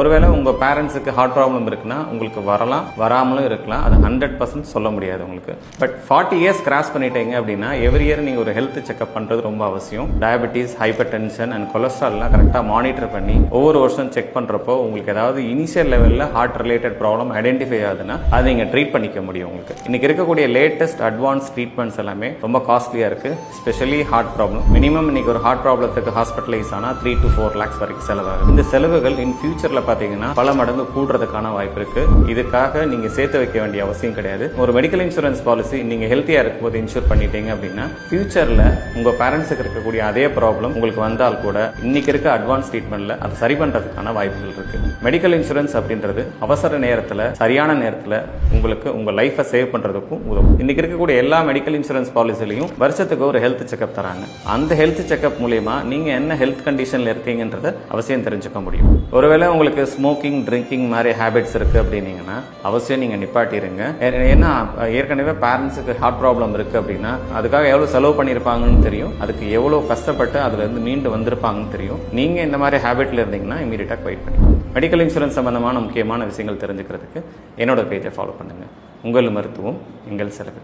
ஒருவேளை உங்க பேரண்ட்ஸுக்கு ஹார்ட் ப்ராப்ளம் இருக்குன்னா உங்களுக்கு வரலாம் வராமலும் இருக்கலாம். அது ஹண்ட்ரட் பர்சன்ட் சொல்ல முடியாது உங்களுக்கு. பட் ஃபார்ட்டி இயர்ஸ் கிராஸ் பண்ணிட்டீங்க அப்படின்னா எவ்ரி இயர் நீங்க ஒரு ஹெல்த் செக்அப் பண்றது ரொம்ப அவசியம். டயபெட்டிஸ் ஹைப்பர் டென்ஷன் அண்ட் கொலஸ்ட்ரால்லாம் கரெக்டாக மானிட்டர் பண்ணி ஒவ்வொரு வருஷம் செக் பண்றப்போ உங்களுக்கு ஏதாவது இனிஷியல் லெவலில் ஹார்ட் ரிலேட்டட் ப்ராப்ளம் ஐடென்டிஃபை ஆகுதுன்னா அதை நீங்கள் ட்ரீட் பண்ணிக்க முடியும் உங்களுக்கு. இன்னைக்கு இருக்கக்கூடிய லேட்டஸ்ட் அட்வான்ஸ் ட்ரீட்மெண்ட்ஸ் எல்லாமே ரொம்ப காஸ்ட்லியா இருக்கு. ஸ்பெஷலி ஹார்ட் ப்ராப்ளம் மினிமம் இன்னைக்கு ஒரு ஹார்ட் ப்ராப்ளத்துக்கு ஹாஸ்பிட்டலைஸ் ஆனால் த்ரீ டு ஃபோர் லேக்ஸ் வரைக்கும் செலவாகும் இந்த செலவுகள் இன் ஃபியூச்சரில் பார்த்தீங்கன்னா பல மடங்கு கூடுறதுக்கான வாய்ப்பு இருக்கு. இதுக்காக நீங்க சேர்த்து வைக்க வேண்டிய அவசியம் கிடையாது. ஒரு மெடிக்கல் இன்சூரன்ஸ் பாலிசி நீங்க ஹெல்த்தியா இருக்கும்போது இன்சூர் பண்ணிட்டீங்க அப்படின்னா ஃபியூச்சர்ல உங்க பேரண்ட்ஸுக்கு இருக்கக்கூடிய அதே ப்ராப்ளம் உங்களுக்கு வந்தால் கூட இன்னைக்கு இருக்க அட்வான்ஸ் ட்ரீட்மெண்ட்ல அதை சரி பண்றதுக்கான வாய்ப்புகள் இருக்கு. மெடிக்கல் இன்சூரன்ஸ் அப்படின்றது அவசர நேரத்துல சரியான நேரத்துல உங்களுக்கு உங்க லைஃபை சேவ் பண்றதுக்கும் உதவும். இன்னைக்கு இருக்கக்கூடிய எல்லா மெடிக்கல் இன்சூரன்ஸ் பாலிசிலையும் வருஷத்துக்கு ஒரு ஹெல்த் செக்அப் தராங்க. அந்த ஹெல்த் செக்அப் மூலியமா நீங்க என்ன ஹெல்த் கண்டிஷன்ல இருக்கீங்கன்றத அவசியம் தெரிஞ்சுக்க முடியும். ஒருவேளை உங்களுக்கு ஸ்மோக்கிங் ட்ரிங்கிங் மாதிரி ஹேபிட்ஸ் இருக்குது அப்படின்னீங்கன்னா அவசியம் நீங்கள் நிப்பாட்டிருங்க. ஏன்னா ஏற்கனவே பேரண்ட்ஸுக்கு ஹார்ட் ப்ராப்ளம் இருக்குது அப்படின்னா அதுக்காக எவ்வளோ செலவு பண்ணியிருப்பாங்கன்னு தெரியும். அதுக்கு எவ்வளோ கஷ்டப்பட்டு அதுலேருந்து மீண்டு வந்திருப்பாங்கன்னு தெரியும். நீங்கள் இந்த மாதிரி ஹேபிட்டில் இருந்தீங்கன்னா இமீடியட்டாக குவைட் பண்ணி மெடிக்கல் இன்சூரன்ஸ் சம்பந்தமான முக்கியமான விஷயங்கள் தெரிஞ்சுக்கிறதுக்கு என்னோட பேஜை ஃபாலோ பண்ணுங்கள் உங்கள் மருத்துவம் எங்கள் செலவு.